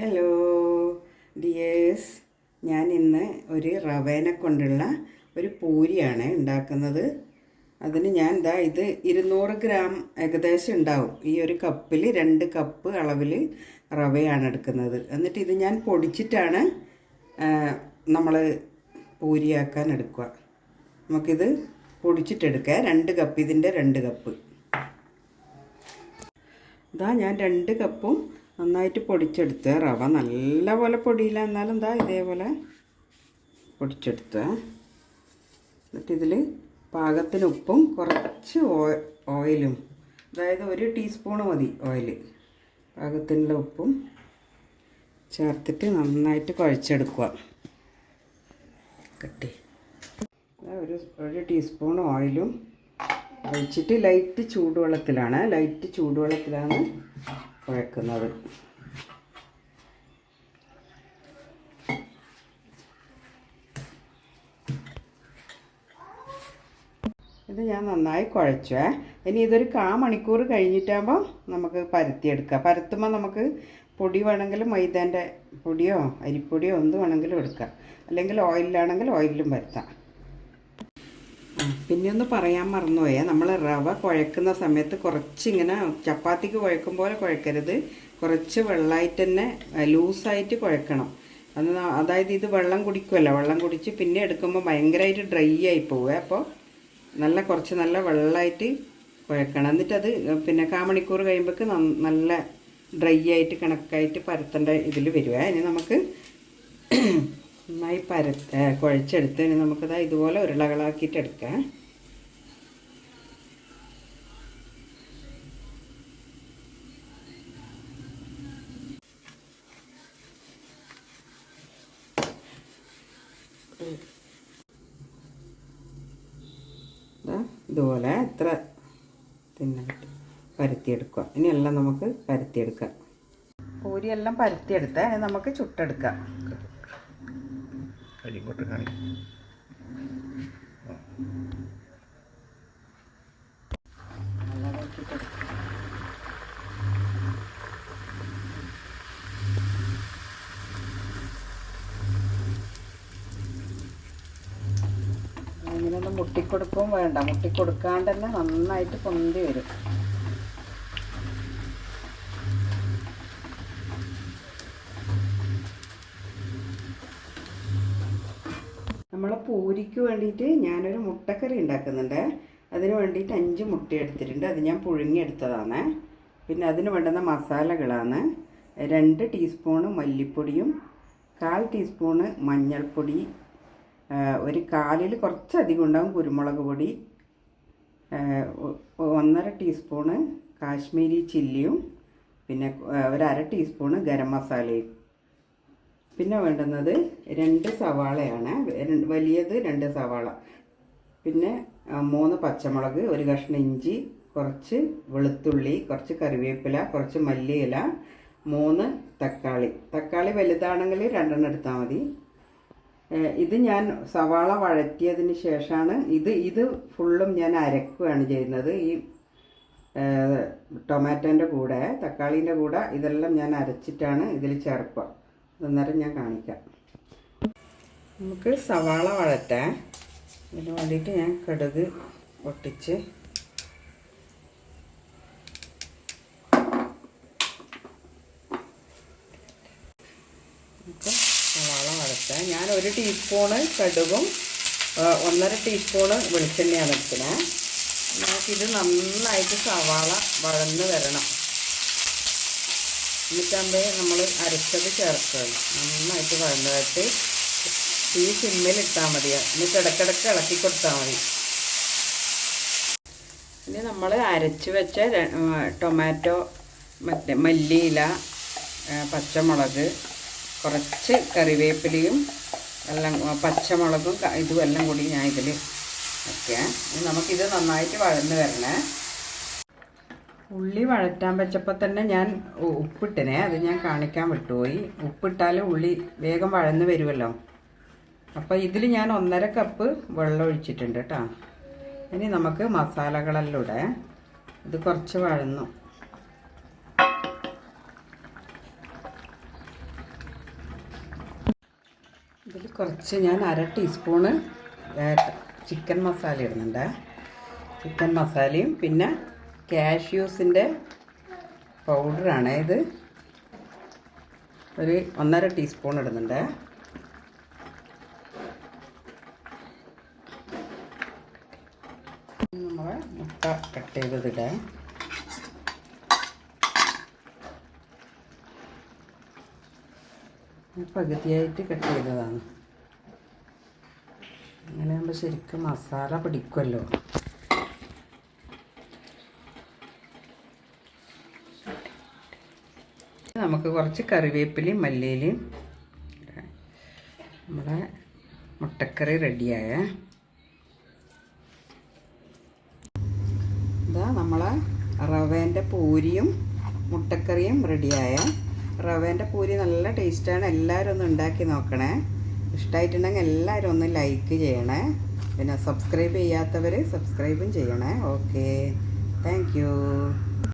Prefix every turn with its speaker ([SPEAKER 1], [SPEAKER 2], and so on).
[SPEAKER 1] Hello dears ഞാൻ ഇന്ന് ഒരു റവേനെ കൊണ്ടുള്ള ഒരു പൂരിയാണ് ഉണ്ടാക്കുന്നത്. അതിന് ഞാൻ ഇതാ ഇത് ഇരുന്നൂറ് ഗ്രാം ഏകദേശം ഉണ്ടാവും. ഈ ഒരു കപ്പിൽ രണ്ട് കപ്പ് അളവിൽ റവയാണ് എടുക്കുന്നത്. എന്നിട്ട് ഇത് ഞാൻ പൊടിച്ചിട്ടാണ് നമ്മൾ പൂരിയാക്കാൻ എടുക്കുക. നമുക്കിത് പൊടിച്ചിട്ടെടുക്കുക രണ്ട് കപ്പ് ഇതിന്റെ രണ്ട് കപ്പ്. ഇതാ ഞാൻ രണ്ട് കപ്പും നന്നായിട്ട് പൊടിച്ചെടുത്ത് റവ നല്ല പോലെ പൊടിയില്ല. എന്നാലും എന്താ ഇതേപോലെ പൊടിച്ചെടുത്ത്. എന്നിട്ട് ഇതിൽ പാകത്തിന് ഉപ്പും കുറച്ച് ഓയിലും. അതായത് ഒരു ടീസ്പൂൺ മതി ഓയിൽ പാകത്തിനുള്ള ഉപ്പും ചേർത്തിട്ട് നന്നായിട്ട് കുഴച്ചെടുക്കുക. കട്ടി ഒരു ഒരു ടീസ്പൂൺ ഓയിലും ഒഴിച്ചിട്ട് ലൈറ്റ് ചൂടുവെള്ളത്തിലാണ്. ലൈറ്റ് ചൂടുവെള്ളത്തിലാണ് കുഴക്കുന്നത് ഇത് ഞാൻ നന്നായി കുഴച്ചേ ഇനി ഇതൊരു കാ മണിക്കൂർ കഴിഞ്ഞിട്ടാകുമ്പോൾ നമുക്ക് പരത്തിയെടുക്കാം. പരത്തുമ്പോൾ നമുക്ക് പൊടി വേണമെങ്കിൽ മൈദേന്റെ പൊടിയോ അരിപ്പൊടിയോ എന്ത് വേണമെങ്കിലും എടുക്കാം. അല്ലെങ്കിൽ ഓയിലാണെങ്കിൽ ഓയിലും പരത്താം. പിന്നെ ഒന്ന് പറയാൻ മറന്നുപോയേ. നമ്മൾ റവ കുഴക്കുന്ന സമയത്ത് കുറച്ച് ഇങ്ങനെ ചപ്പാത്തിക്ക് കുഴക്കും പോലെ കുഴക്കരുത്. കുറച്ച് വെള്ളമായിട്ട് തന്നെ ലൂസായിട്ട് കുഴക്കണം. അത് അതായത് ഇത് വെള്ളം കുടിക്കുമല്ലോ വെള്ളം കുടിച്ച് പിന്നെ എടുക്കുമ്പോൾ ഭയങ്കരമായിട്ട് ഡ്രൈ ആയി പോവുക അപ്പോൾ നല്ല കുറച്ച് നല്ല വെള്ളമായിട്ട് കുഴക്കണം. എന്നിട്ടത് പിന്നെ കാ മണിക്കൂർ കഴിയുമ്പോഴേക്ക് നല്ല ഡ്രൈ ആയിട്ട് കണക്കായിട്ട് പരത്തേണ്ട ഇതിൽ വരിക ഇനി നമുക്ക് നന്നായി പര കുഴച്ചെടുത്ത് നമുക്കത് ഇതുപോലെ ഉരുളകളാക്കിയിട്ട് എടുക്കാം. ഇതുപോലെ എത്ര തിന്നിട്ട് പരത്തിയെടുക്കുക. ഇനിയെല്ലാം നമുക്ക് പരത്തിയെടുക്കാം. പൂരിയെല്ലാം പരത്തിയെടുത്ത് നമുക്ക് ചുട്ടെടുക്കാം.
[SPEAKER 2] കരിക്കോട്ട് കാണിക്കും
[SPEAKER 1] ഇങ്ങനെയൊന്നും മുട്ടിക്കൊടുക്കും വേണ്ട. മുട്ടിക്കൊടുക്കാണ്ട് തന്നെ നന്നായിട്ട് പൊന്തി വരും. നമ്മളെ പൂരിക്ക് വേണ്ടിയിട്ട് ഞാനൊരു മുട്ടക്കറി ഉണ്ടാക്കുന്നുണ്ട്. അതിന് വേണ്ടിയിട്ട് അഞ്ച് മുട്ട എടുത്തിട്ടുണ്ട്. അത് ഞാൻ പുഴുങ്ങിയെടുത്തതാണ് പിന്നെ അതിന് വേണ്ടുന്ന മസാലകളാണ്. രണ്ട് ടീസ്പൂണ് മല്ലിപ്പൊടിയും കാൽ ടീസ്പൂണ് മഞ്ഞൾപ്പൊടി ഒരു കാലിൽ കുറച്ചധികം ഉണ്ടാകും കുരുമുളക് പൊടി ഒന്നര ടീസ്പൂണ് കാശ്മീരി ചില്ലിയും പിന്നെ ഒരു അര ടീസ്പൂണ് ഗരം മസാലയും. പിന്നെ വേണ്ടുന്നത് രണ്ട് സവാളയാണ്. വലിയത് രണ്ട് സവാള. പിന്നെ മൂന്ന് പച്ചമുളക് ഒരു കഷ്ണം ഇഞ്ചി കുറച്ച് വെളുത്തുള്ളി കുറച്ച് കറിവേപ്പില കുറച്ച് മല്ലിയില മൂന്ന് തക്കാളി. തക്കാളി വലുതാണെങ്കിൽ രണ്ടെണ്ണം എടുത്താൽ മതി. ഇത് ഞാൻ സവാള വഴറ്റിയതിന് ശേഷമാണ് ഇത് ഇത് ഫുള്ളും ഞാൻ അരക്കുകയാണ് ചെയ്യുന്നത്. ഈ ടൊമാറ്റോന്റെ കൂടെ തക്കാളീന്റെ കൂടെ ഇതെല്ലാം ഞാൻ അരച്ചിട്ടാണ് ഇതിൽ ചേർക്കുക. അന്നേരം ഞാൻ കാണിക്കാം. നമുക്ക് സവാള വഴറ്റാൻ ഇതിന് വേണ്ടിയിട്ട് ഞാൻ കടുക് പൊട്ടിച്ച് നമുക്ക് സവാള വഴറ്റാൻ ഞാൻ ഒരു ടീസ്പൂണ് കടുകും ഒന്നര ടീസ്പൂണ് വെളിച്ചെണ്ണയാണ് എടുക്കുന്നത്. നമുക്കിത് നന്നായിട്ട് സവാള വഴന്ന് വരണം. എന്നിട്ടാകുമ്പോൾ നമ്മൾ അരച്ചത് ചേർക്കുക നന്നായിട്ട് വഴന്നതായിട്ട് തീ സിമ്മിലിട്ടാൽ മതി. എന്നിട്ട് ഇടയ്ക്കിടയ്ക്ക് ഇളക്കി കൊടുത്താൽ മതി. ഇനി നമ്മൾ അരച്ച് വെച്ച ടൊമാറ്റോ മറ്റേ മല്ലിയില പച്ചമുളക് കുറച്ച് കറിവേപ്പിലയും എല്ലാം പച്ചമുളകും ഇതും എല്ലാം കൂടി ഞാൻ ഇതിൽ വയ്ക്കാം നമുക്കിത് നന്നായിട്ട് വഴന്ന് വരണേ. ഉള്ളി വഴറ്റാൻ വെച്ചപ്പോൾ തന്നെ ഞാൻ ഉപ്പിട്ടിനെ അത് ഞാൻ കാണിക്കാൻ വിട്ടുപോയി. ഉപ്പിട്ടാൽ ഉള്ളി വേഗം വഴന്ന് വരുമല്ലോ അപ്പോൾ ഇതിൽ ഞാൻ ഒന്നര കപ്പ് വെള്ളം ഒഴിച്ചിട്ടുണ്ട് കേട്ടോ. ഇനി നമുക്ക് മസാലകളെല്ലാം ഇടേ. ഇത് കുറച്ച് വഴന്നു. ഇതിൽ കുറച്ച് ഞാൻ അര ടീസ്പൂണ് ചിക്കൻ മസാല ഇടുന്നുണ്ട്. ചിക്കൻ മസാലയും പിന്നെ കാഷ്യൂസിന്റെ പൗഡറാണ് ഇത്. ഒരു ഒന്നര ടീസ്പൂൺ ഇടുന്നുണ്ട്. നമ്മൾ മുട്ട കട്ട് ചെയ്തതിടാം പകുതിയായിട്ട് കട്ട് ചെയ്തതാണ്. അങ്ങനെ ആകുമ്പോൾ ശരിക്കും മസാല പിടിക്കുമല്ലോ നമുക്ക് കുറച്ച് കറിവേപ്പിലയും മല്ലിയിലയും. നമ്മുടെ മുട്ടക്കറി റെഡിയായ. ഇതാ നമ്മളെ റവേന്റെ പൂരിയും മുട്ടക്കറിയും റെഡിയായ. റവേന്റെ പൂരി നല്ല ടേസ്റ്റാണ്. എല്ലാവരും ഒന്ന് ഉണ്ടാക്കി നോക്കണേ. ഇഷ്ടമായിട്ടുണ്ടെങ്കിൽ എല്ലാവരും ഒന്ന് ലൈക്ക് ചെയ്യണേ. പിന്നെ സബ്സ്ക്രൈബ് ചെയ്യാത്തവർ സബ്സ്ക്രൈബും ചെയ്യണേ. ഓക്കെ. താങ്ക്